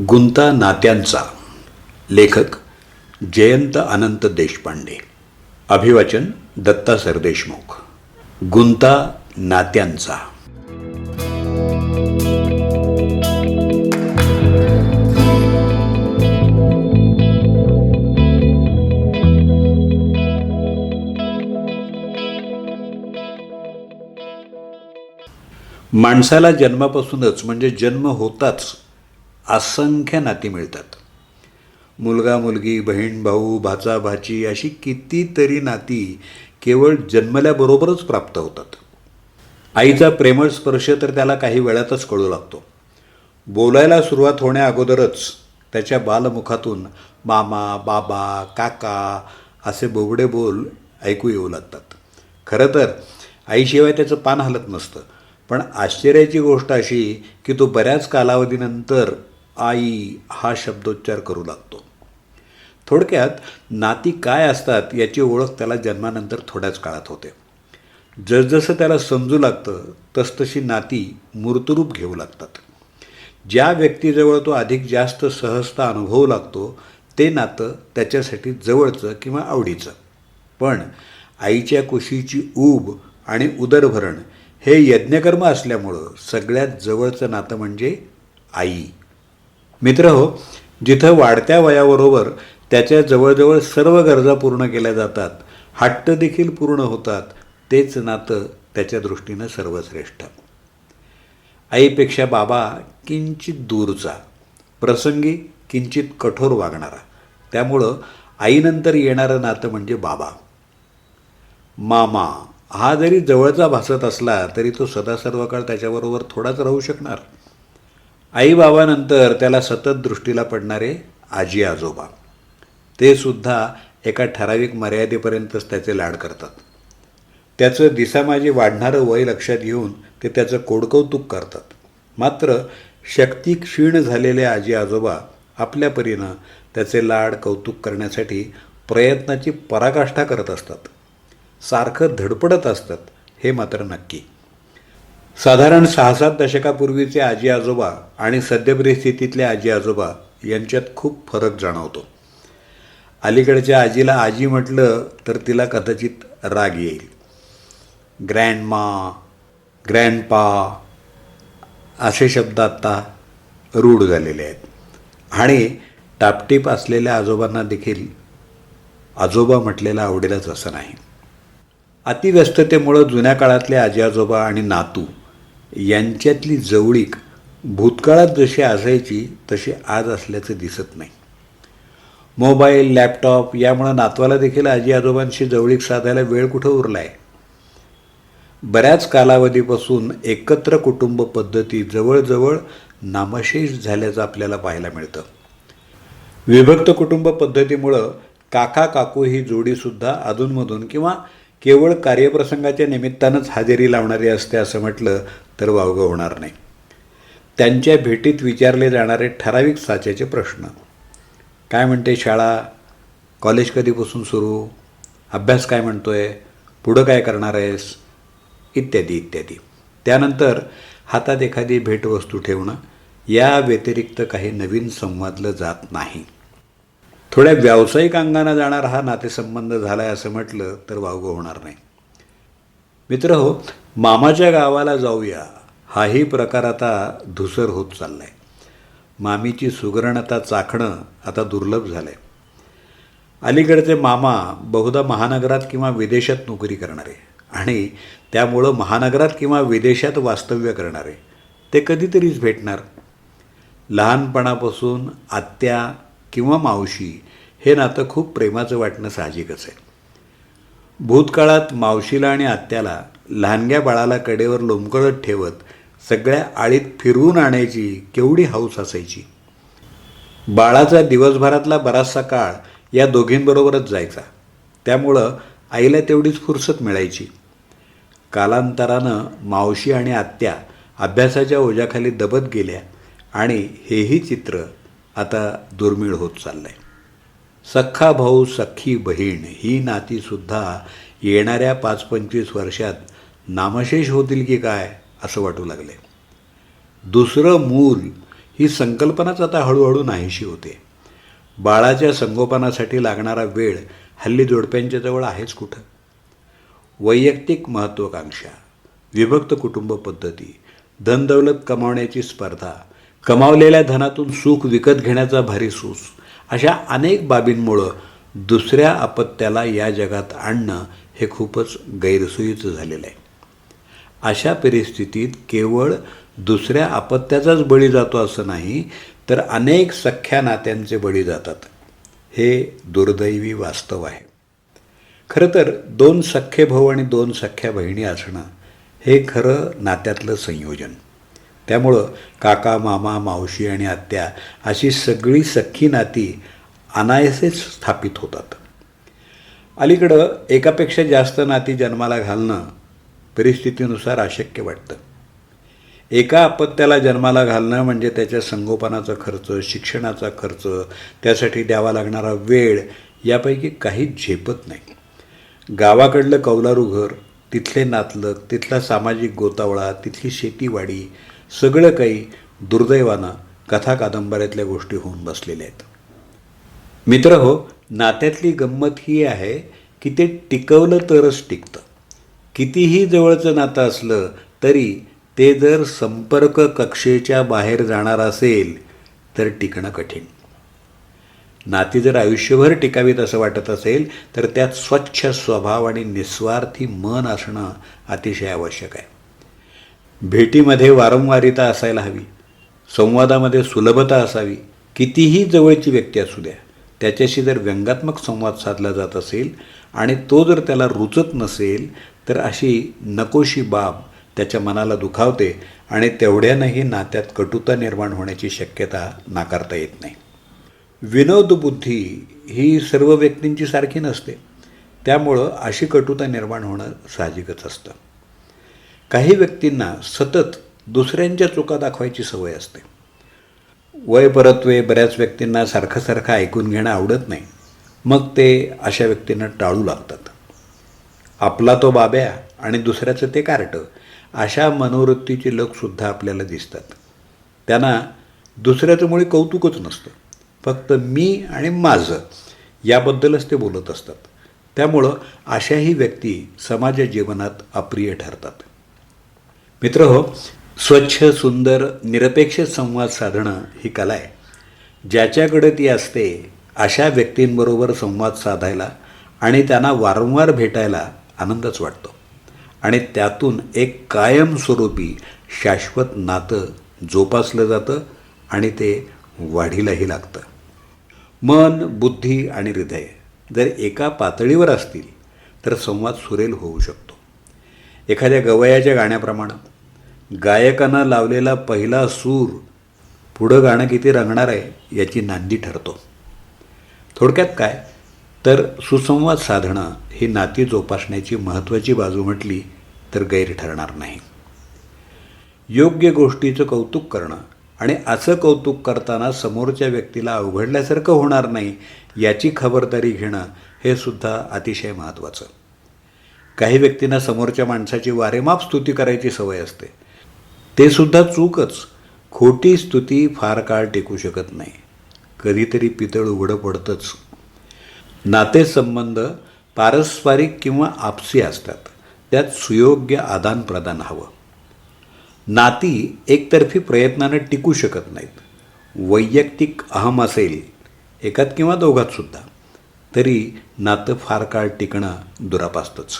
गुंता नात्यांचा लेखक जयंत अनंत देशपांडे. अभिवाचन दत्ता सरदेशमुख. गुंता नात्यांचा. माणसाला जन्मापासूनच म्हणजे जन्म होताच असंख्य नाती मिळतात. मुलगा मुलगी बहीण भाऊ भाचा भाची अशी कितीतरी नाती केवळ जन्मल्याबरोबरच प्राप्त होतात. आईचा प्रेमळ स्पर्श तर त्याला काही वेळातच कळू लागतो. बोलायला सुरुवात होण्या अगोदरच त्याच्या बालमुखातून मामा बाबा काका असे बोबडे बोल ऐकू येऊ लागतात. खरं तर आईशिवाय त्याचं पान हलत नसतं. पण आश्चर्याची गोष्ट अशी की तो बऱ्याच कालावधीनंतर आई हा शब्दोच्चार करू लागतो. थोडक्यात नाती काय असतात याची ओळख त्याला जन्मानंतर थोड्याच काळात होते. जसजसं त्याला समजू लागतं तसतशी नाती मूर्तरूप घेऊ लागतात. ज्या व्यक्तीजवळ तो अधिक जास्त सहजता अनुभवू लागतो ते नातं त्याच्यासाठी जवळचं किंवा आवडीचं. पण आईच्या कुशीची ऊब आणि उदरभरण हे यज्ञकर्म असल्यामुळं सगळ्यात जवळचं नातं म्हणजे आई. मित्र हो जिथं वाढत्या वयाबरोबर त्याच्या जवळजवळ सर्व गरजा पूर्ण केल्या जातात हट्ट देखील पूर्ण होतात तेच नातं त्याच्या दृष्टीनं सर्वश्रेष्ठ. आईपेक्षा बाबा किंचित दूरचा प्रसंगी किंचित कठोर वागणारा. त्यामुळं आईनंतर येणारं नातं म्हणजे बाबा. मामा हा जरी जवळचा भासत असला तरी तो सदा सर्व काळ त्याच्याबरोबर थोडाच राहू शकणार. आईबाबानंतर त्याला सतत दृष्टीला पडणारे आजी आजोबा. ते सुद्धा एका ठराविक मर्यादेपर्यंतच त्याचे लाड करतात. त्याचं दिसामाजी वाढणारं वय लक्षात घेऊन ते त्याचं कोडकौतुक करतात. मात्र शक्ती क्षीण झालेले आजी आजोबा आपल्या परीनं त्याचे लाड कौतुक करण्यासाठी प्रयत्नाची पराकाष्ठा करत असतात. सारखं धडपडत असतात हे मात्र नक्की. साधारण सहा सात दशकापूर्वीचे आजी आजोबा आणि सद्यपरिस्थितीतले आजी आजोबा यांच्यात खूप फरक जाणवतो. अलीकडच्या आजीला आजी म्हटलं तर तिला कदाचित राग येईल. ग्रँडमा ग्रँडपा असे शब्द आत्ता रूढ झालेले आहेत. आणि टापटीप असलेल्या आजोबांना देखील आजोबा म्हटलेलं आवडेलच असं नाही. अतिव्यस्ततेमुळं जुन्या काळातले आजी आजोबा आणि नातू यांच्यातली जवळीक भूतकाळात जशी असायची तशी आज असल्याचं दिसत नाही. मोबाईल लॅपटॉप यामुळं नातवाला देखील आजी आजोबांशी जवळीक साधायला वेळ कुठं उरला आहे बऱ्याच कालावधीपासून एकत्र कुटुंब पद्धती जवळजवळ नामशेष झाल्याचं आपल्याला पाहायला मिळतं. विभक्त कुटुंब पद्धतीमुळं काका काकू ही जोडीसुद्धा अधूनमधून किंवा केवळ कार्यप्रसंगाच्या निमित्तानंच हजेरी लावणारी असते असं म्हटलं तर वावगं होणार नाही. त्यांच्या भेटीत विचारले जाणारे ठराविक साच्याचे प्रश्न. काय म्हणते शाळा? कॉलेज कधीपासून सुरू? अभ्यास काय म्हणतो आहे पुढं काय करणार आहेस? इत्यादी इत्यादी. त्यानंतर हातात एखादी भेटवस्तू ठेवणं या व्यतिरिक्त काही नवीन संवादलं जात नाही. थोड्या व्यावसायिक अंगानं जाणारा हा नातेसंबंध झाला आहे असं म्हटलं तर वावगं होणार नाही. मित्र हो मामाच्या गावाला जाऊया. हाही प्रकार आता धुसर होत चालला आहे मामीची सुगरणता चाखणं आता दुर्लभ झालं आहे अलीकडचे मामा बहुधा महानगरात किंवा विदेशात नोकरी करणारे आणि त्यामुळं महानगरात किंवा विदेशात वास्तव्य करणारे ते कधीतरीच भेटणार. लहानपणापासून आत्या किंवा मावशी हे नातं खूप प्रेमाचं वाटणं साहजिकच आहे. भूतकाळात मावशीला आणि आत्याला लहानग्या बाळाला कडेवर लोंबकळत ठेवत सगळ्या आळीत फिरवून आणायची केवढी हौस असायची. बाळाचा दिवसभरातला बराचसा काळ या दोघींबरोबरच जायचा. त्यामुळं आईला तेवढीच फुरसत मिळायची. कालांतरानं मावशी आणि आत्या अभ्यासाच्या ओझ्याखाली दबत गेल्या आणि हेही चित्र आता दुर्मिळ होत चाललं आहे सख्खा भाऊ सख्खी बहीण ही नातीसुद्धा येणाऱ्या पाच पंचवीस वर्षात नामशेष होतील की काय असं वाटू लागले. दुसरं मूल ही संकल्पनाच आता हळूहळू नाहीशी होते. बाळाच्या संगोपनासाठी लागणारा वेळ हल्ली जोडप्यांच्या जवळ आहेच कुठं? वैयक्तिक महत्त्वाकांक्षा विभक्त कुटुंब पद्धती धनदौलत कमावण्याची स्पर्धा कमावलेल्या धनातून सुख विकत घेण्याचा भारी सूस अशा अनेक बाबींमुळं दुसऱ्या अपत्याला या जगात आणणं हे खूपच गैरसोयीचं झालेलं आहे. अशा परिस्थितीत केवळ दुसऱ्या अपत्याचाच बळी जातो असं नाही तर अनेक सख्या नात्यांचे बळी जातात. हे दुर्दैवी वास्तव आहे. खरं तर दोन सख्खे भाऊ आणि दोन सख्ख्या बहिणी असणं हे खरं नात्यातलं संयोजन. त्यामुळं काका मामा मावशी आणि आत्या अशी सगळी सख्खी नाती अनायसेच स्थापित होतात. अलीकडं एकापेक्षा जास्त नाती जन्माला घालणं परिस्थितीनुसार अशक्य वाटतं. एका अपत्याला जन्माला घालणं म्हणजे त्याच्या संगोपनाचा खर्च शिक्षणाचा खर्च त्यासाठी द्यावा लागणारा वेळ यापैकी काही झेपत नाही. गावाकडलं कौलारू घर तिथले नातलग तिथला सामाजिक गोतावळा तिथली शेतीवाडी सगळं काही दुर्दैवानं कथा कादंबऱ्यातल्या गोष्टी होऊन बसलेल्या आहेत. मित्र हो नात्यातली गंमत ही आहे की ते टिकवलं तरच टिकतं. कितीही जवळचं नातं असलं तरी ते जर संपर्क कक्षेच्या बाहेर जाणार असेल तर टिकणं कठीण. नाती जर आयुष्यभर टिकावीत असं वाटत असेल तर त्यात स्वच्छ स्वभाव आणि निस्वार्थी मन असणं अतिशय आवश्यक आहे. भेटीमध्ये वारंवारिता असायला हवी. संवादामध्ये सुलभता असावी. कितीही जवळची व्यक्ती असू द्या त्याच्याशी जर व्यंगात्मक संवाद साधला जात असेल आणि तो जर त्याला रुचत नसेल तर अशी नकोशी बाब त्याच्या मनाला दुखावते आणि तेवढ्यानंही नात्यात कटुता निर्माण होण्याची शक्यता नाकारता येत नाही. विनोदबुद्धी ही सर्व व्यक्तींची सारखी नसते. त्यामुळं अशी कटुता निर्माण होणं साहजिकच असतं. काही व्यक्तींना सतत दुसऱ्यांच्या चुका दाखवायची सवय असते. वय परत्वे बऱ्याच व्यक्तींना सारखं सारखं ऐकून घेणं आवडत नाही. मग ते अशा व्यक्तींना टाळू लागतात. आपला तो बाब्या आणि दुसऱ्याचं ते कार्ट अशा मनोवृत्तीचे लोकसुद्धा आपल्याला दिसतात. त्यांना दुसऱ्याचं मुळे कौतुकच नसतं. फक्त मी आणि माझं याबद्दलच ते बोलत असतात. त्यामुळं अशाही व्यक्ती समाज जीवनात अप्रिय ठरतात. मित्र हो स्वच्छ सुंदर निरपेक्ष संवाद साधणं ही कला आहे. ज्याच्याकडे ती असते अशा व्यक्तींबरोबर संवाद साधायला आणि त्यांना वारंवार भेटायला आनंदच वाटतो. आणि त्यातून एक कायमस्वरूपी शाश्वत नातं जोपासलं जातं आणि ते वाढीलाही लागतं. मन बुद्धी आणि हृदय जर एका पातळीवर असतील तर संवाद सुरेल होऊ शकतो. एखाद्या गवयाच्या गाण्याप्रमाणे. गायकानं लावलेला पहिला सूर पुढं गाणं किती रंगणार आहे याची नांदी ठरतो. थोडक्यात काय? तर सुसंवाद साधणं ही नाती जोपासण्याची महत्त्वाची बाजू म्हटली तर गैर ठरणार नाही. योग्य गोष्टीचं कौतुक करणं आणि असं कौतुक करताना समोरच्या व्यक्तीला अवघडल्यासारखं होणार नाही याची खबरदारी घेणं हे सुद्धा अतिशय महत्त्वाचं. काही व्यक्तींना समोरच्या माणसाची वारेमाप स्तुती करायची सवय असते. ते सुद्धा चूकच. खोटी स्तुती फार काळ टिकू शकत नाही. कधीतरी पितळ उघडं पडतंच. नातेसंबंध पारस्परिक किंवा आपसी असतात. त्यात सुयोग्य आदानप्रदान हवं. नाती एकतर्फी प्रयत्नानं टिकू शकत नाहीत. वैयक्तिक अहम असेल एकात किंवा दोघात सुद्धा तरी नातं फार काळ टिकणं दुरापास्तच.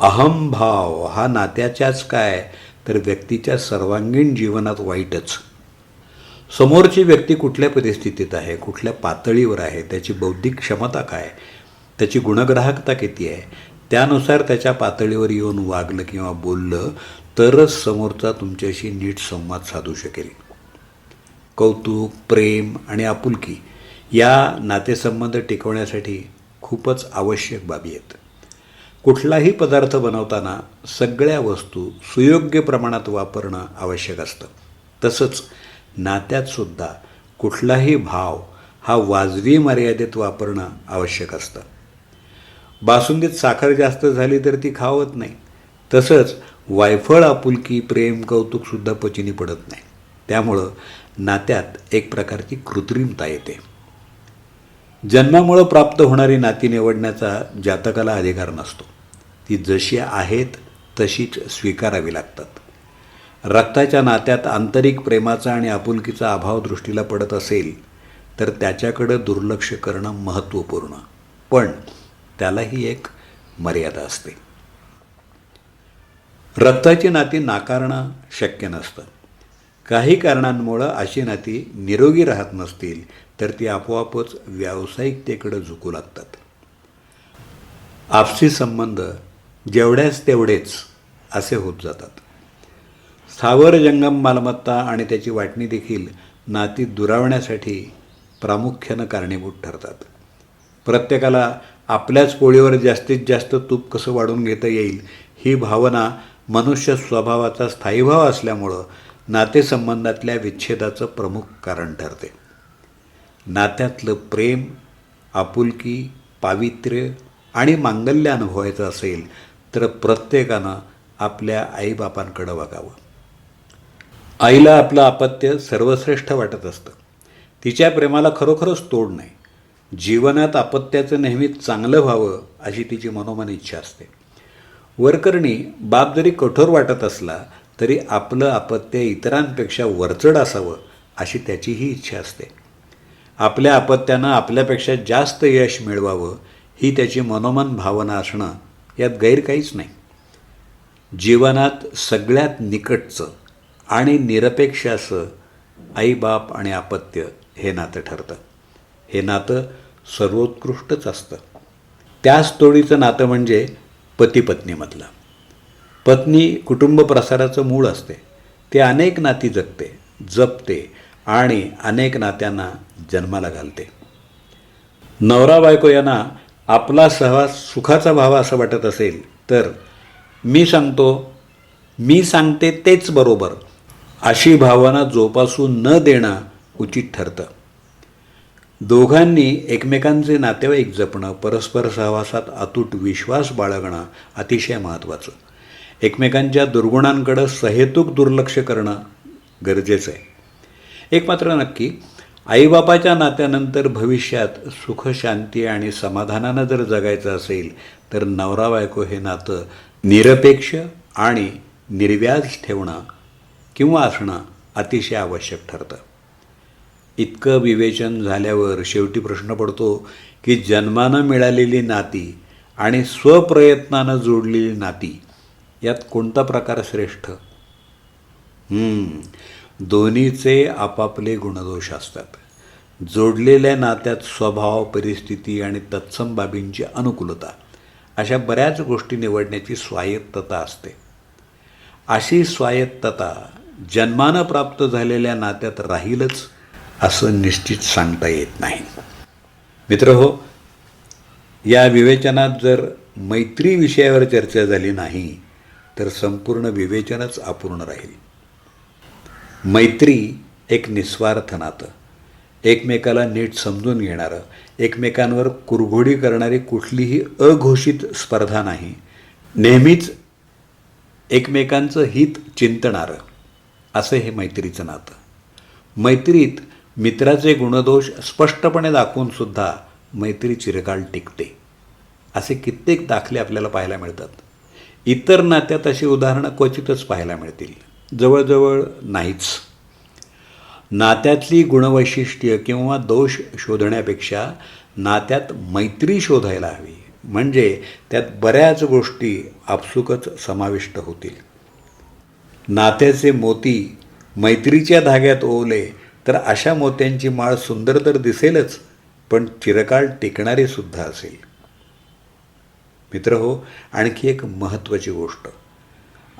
अहमभाव हा नात्याच्याच काय? तर व्यक्तीच्या सर्वांगीण जीवनात वाईटच. समोरची व्यक्ती कुठल्या परिस्थितीत आहे? कुठल्या पातळीवर आहे? त्याची बौद्धिक क्षमता काय? त्याची गुणग्राहकता किती आहे? त्यानुसार त्याच्या पातळीवर येऊन वागलं किंवा बोललं तरच समोरचा तुमच्याशी नीट संवाद साधू शकेल. कौतुक प्रेम आणि आपुलकी या नातेसंबंध टिकवण्यासाठी खूपच आवश्यक बाबी आहेत. कुठलाही पदार्थ बनवताना सगळ्या वस्तू सुयोग्य प्रमाणात वापरणं आवश्यक असतं. तसंच नात्यातसुद्धा कुठलाही भाव हा वाजवी मर्यादेत वापरणं आवश्यक असतं. बासुंदीत साखर जास्त झाली तर ती खावत नाही. तसंच वायफळ आपुलकी प्रेम कौतुकसुद्धा पचिनी पडत नाही. त्यामुळं नात्यात एक प्रकारची कृत्रिमता येते. जन्मामुळं प्राप्त होणारी नाती निवडण्याचा जातकाला अधिकार नसतो. ती जशी आहेत तशीच स्वीकारावी लागतात. रक्ताच्या नात्यात आंतरिक प्रेमाचा आणि आपुलकीचा अभाव दृष्टीला पडत असेल तर त्याच्याकडं दुर्लक्ष करणं महत्त्वपूर्ण. पण त्यालाही एक मर्यादा असते. रक्ताची नाती नाकारणं शक्य नसतं. काही कारणांमुळं अशी नाती निरोगी राहत नसतील तर ती आपोआपच व्यावसायिकतेकडे झुकू लागतात. आपसी संबंध जेवढ्याच तेवढेच असे होत जातात. स्थावर जंगम मालमत्ता आणि त्याची वाटणी देखील नाती दुरावण्यासाठी प्रामुख्यानं कारणीभूत ठरतात. प्रत्येकाला आपल्याच पोळीवर जास्तीत जास्त तूप कसं वाढून घेता येईल ही भावना मनुष्य स्वभावाचा स्थायीभाव असल्यामुळं नातेसंबंधातल्या विच्छेदाचं प्रमुख कारण ठरते. नात्यातलं प्रेम आपुलकी पावित्र्य आणि मांगल्य अनुभवायचं असेल तर प्रत्येकानं आपल्या आईबापांकडं बघावं. आईला आपलं अपत्य सर्वश्रेष्ठ वाटत असतं. तिच्या प्रेमाला खरोखरच तोड नाही. जीवनात अपत्याचं नेहमी चांगलं व्हावं अशी तिची मनोमन इच्छा असते. वरकरणी बाप जरी कठोर वाटत असला तरी आपलं अपत्य इतरांपेक्षा वरचढ असावं अशी त्याचीही इच्छा असते. आपल्या अपत्यानं आपल्यापेक्षा जास्त यश मिळवावं ही त्याची मनोमन भावना असणं यात गैर काहीच नाही. जीवनात सगळ्यात निकटचं आणि निरपेक्ष असं आईबाप आणि अपत्य हे नातं ठरतं. हे नातं सर्वोत्कृष्टच असतं. त्याच तोडीचं नातं म्हणजे पती पत्नीमधलं पत्नी कुटुंब प्रसाराचं मूळ असते. ते अनेक नाती जगते जपते आणि अनेक नात्यांना जन्माला घालते. नवरा बायको यांना आपला सहवास सुखाचा व्हावा असं वाटत असेल तर मी सांगतो मी सांगते तेच बरोबर. अशी भावना जोपासू न देणं उचित ठरतं. दोघांनी एकमेकांचे नातेवाईक जपणं परस्पर सहवासात अतूट विश्वास बाळगणं अतिशय महत्त्वाचं. एकमेकांच्या दुर्गुणांकडं सहेतुक दुर्लक्ष करणं गरजेचं आहे. एक मात्र नक्की आईबापाच्या नात्यानंतर भविष्यात सुख शांती आणि समाधानानं जर जगायचं असेल तर नवरा बायको हे नातं निरपेक्ष आणि निर्व्याज ठेवणं किंवा असणं अतिशय आवश्यक ठरतं. इतकं विवेचन झाल्यावर शेवटी प्रश्न पडतो की जन्मानं मिळालेली नाती आणि स्वप्रयत्नानं जोडलेली नाती यात कोणता प्रकार श्रेष्ठ? दोन्हीचे आपापले गुणदोष असतात. जोडलेल्या नात्यात स्वभाव परिस्थिती आणि तत्सम बाबींची अनुकूलता अशा बऱ्याच गोष्टी निवडण्याची स्वायत्तता असते. अशी स्वायत्तता जन्मानं प्राप्त झालेल्या नात्यात राहीलच असं निश्चित सांगता येत नाही. मित्र हो या विवेचनात जर मैत्री विषयावर चर्चा झाली नाही तर संपूर्ण विवेचनच अपूर्ण राहील. मैत्री एक निस्वार्थ नातं. एकमेकाला नीट समजून घेणारं एकमेकांवर कुरघोडी करणारी कुठलीही अघोषित स्पर्धा नाही. नेहमीच एकमेकांचं हित चिंतणारं असं हे मैत्रीचं नातं. मैत्रीत मित्राचे गुणदोष स्पष्टपणे दाखवूनसुद्धा मैत्री चिरकाल टिकते. असे कित्येक दाखले आपल्याला पाहायला मिळतात. इतर नात्यात अशी उदाहरणं क्वचितच पाहायला मिळतील. जवळजवळ नाहीच. नात्यातली गुणवैशिष्ट्य किंवा दोष शोधण्यापेक्षा नात्यात मैत्री शोधायला हवी. म्हणजे त्यात बऱ्याच गोष्टी आपसुकच समाविष्ट होतील. नात्याचे मोती मैत्रीच्या धाग्यात ओवले तर अशा मोत्यांची माळ सुंदर तर दिसेलच पण चिरकाळ टिकणारी सुद्धा असेल. मित्र हो आणखी एक महत्त्वाची गोष्ट.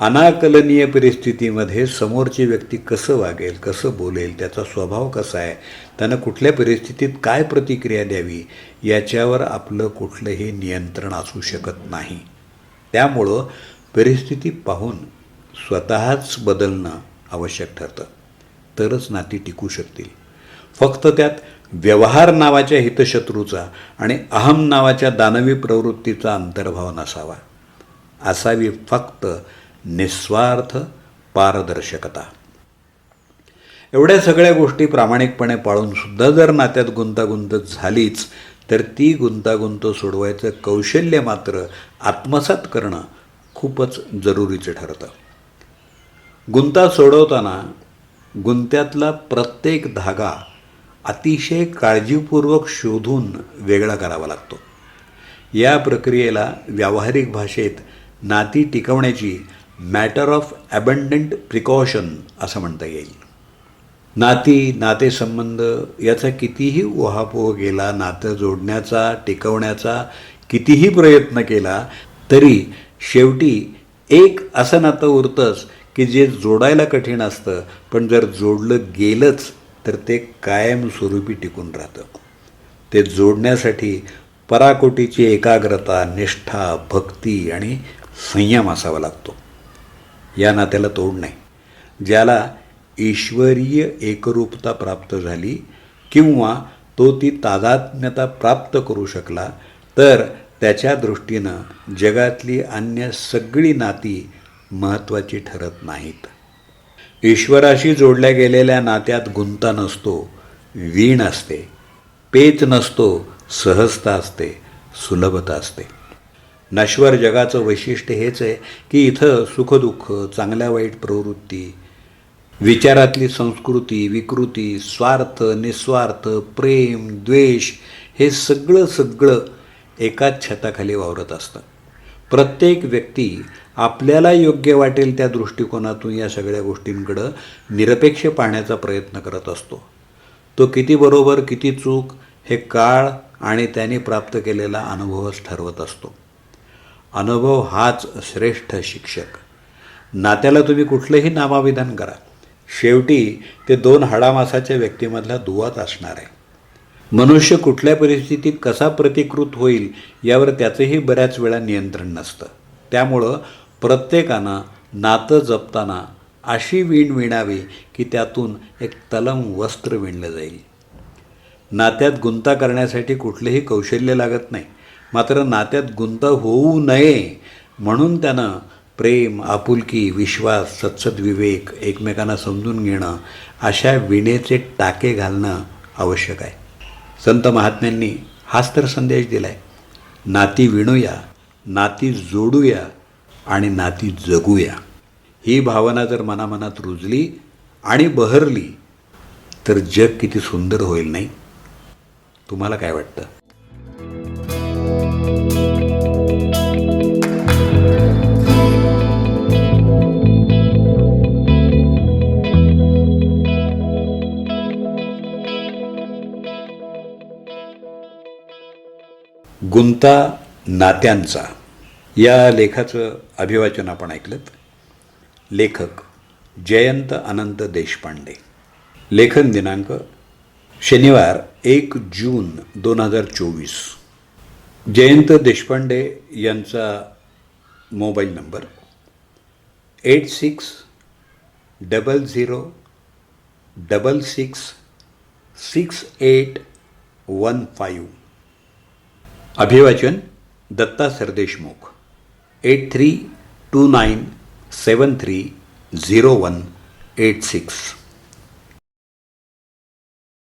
अनाकलनीय परिस्थितीमध्ये समोरची व्यक्ती कसं वागेल कसं बोलेल त्याचा स्वभाव कसा आहे त्यानं कुठल्या परिस्थितीत काय प्रतिक्रिया द्यावी याच्यावर आपलं कुठलंही नियंत्रण असू शकत नाही. त्यामुळं परिस्थिती पाहून स्वतःच बदलणं आवश्यक ठरतं. तरच नाती टिकू शकतील. फक्त त्यात व्यवहार नावाच्या हितशत्रूचा आणि अहम नावाच्या दानवी प्रवृत्तीचा अंतर्भाव नसावा. असावी फक्त निस्वार्थ पारदर्शकता. एवढ्या सगळ्या गोष्टी प्रामाणिकपणे पाळून सुद्धा जर नात्यात गुंतागुंत झालीच तर ती गुंतागुंत सोडवायचं कौशल्य मात्र आत्मसात करणं खूपच जरुरीचं ठरतं. गुंता सोडवताना गुंत्यातला प्रत्येक धागा अतिशय काळजीपूर्वक शोधून वेगळा करावा लागतो. या प्रक्रियेला व्यावहारिक भाषेत नाती टिकवण्याची मॅटर ऑफ ॲबंडंट प्रिकॉशन असं म्हणता येईल. नाती नातेसंबंध याचा कितीही ओहापोह केला नातं जोडण्याचा टिकवण्याचा कितीही प्रयत्न केला तरी शेवटी एक असं नातं उरतंच की जे जोडायला कठीण असतं पण जर जोडलं गेलंच तर ते कायमस्वरूपी टिकून राहतं. ते जोडण्यासाठी पराकोटीची एकाग्रता निष्ठा भक्ती आणि संयम असावा लागतो. या नात्याला तोड नाही. ज्याला ईश्वरीय एकरूपता प्राप्त झाली किंवा तो ती तादात्म्यता प्राप्त करू शकला तर त्याच्या दृष्टीनं जगातली अन्य सगळी नाती महत्त्वाची ठरत नाहीत. ईश्वराशी जोडल्या गेलेल्या नात्यात गुंता नसतो वीण असते पेच नसतो सहजता असते सुलभता असते. नश्वर जगाचं वैशिष्ट्य हेच आहे की इथं सुखदुःख चांगल्या वाईट प्रवृत्ती विचारातली संस्कृती विकृती स्वार्थ निस्वार्थ प्रेम द्वेष हे सगळं सगळं एकाच छताखाली वावरत असतं. प्रत्येक व्यक्ती आपल्याला योग्य वाटेल त्या दृष्टिकोनातून या सगळ्या गोष्टींकडं निरपेक्ष पाहण्याचा प्रयत्न करत असतो. तो किती बरोबर किती चूक हे काळ आणि त्याने प्राप्त केलेला अनुभवच ठरवत असतो. अनुभव हाच श्रेष्ठ शिक्षक. नात्याला तुम्ही कुठलंही नामाविधान करा. शेवटी ते दोन हाडामासाच्या व्यक्तीमधला दुवाच असणार आहे. मनुष्य कुठल्या परिस्थितीत कसा प्रतिकृत होईल यावर त्याचंही बऱ्याच वेळा नियंत्रण नसतं. त्यामुळं प्रत्येकानं नातं जपताना अशी वीण विणावी की त्यातून एक तलम वस्त्र विणलं जाईल. नात्यात गुंता करण्यासाठी कुठलेही कौशल्य लागत नाही. मात्र नात्यात गुंत होऊ नये म्हणून त्यानं प्रेम आपुलकी विश्वास सत्सद एकमेकांना समजून घेणं अशा विणेचे टाके घालणं आवश्यक आहे. संत महात्म्यांनी हाच तर संदेश दिला आहे नाती विणूया नाती जोडूया आणि नाती जगूया. ही भावना जर मनामनात रुजली आणि बहरली तर जग किती सुंदर होईल नाही? तुम्हाला काय वाटतं? गुंता नात्यांचा. या लेखाचं अभिवाचन आपण ऐकलं लेखक जयंत अनंत देशपांडे. लेखन दिनांक शनिवार एक जून दोन हजार चोवीस. जयंत देशपांडे यांचा mobile number eight six double zero double six six eight one five. अभिवाचन Datta Sardeshmukh. Eight three two nine seven three zero one eight six.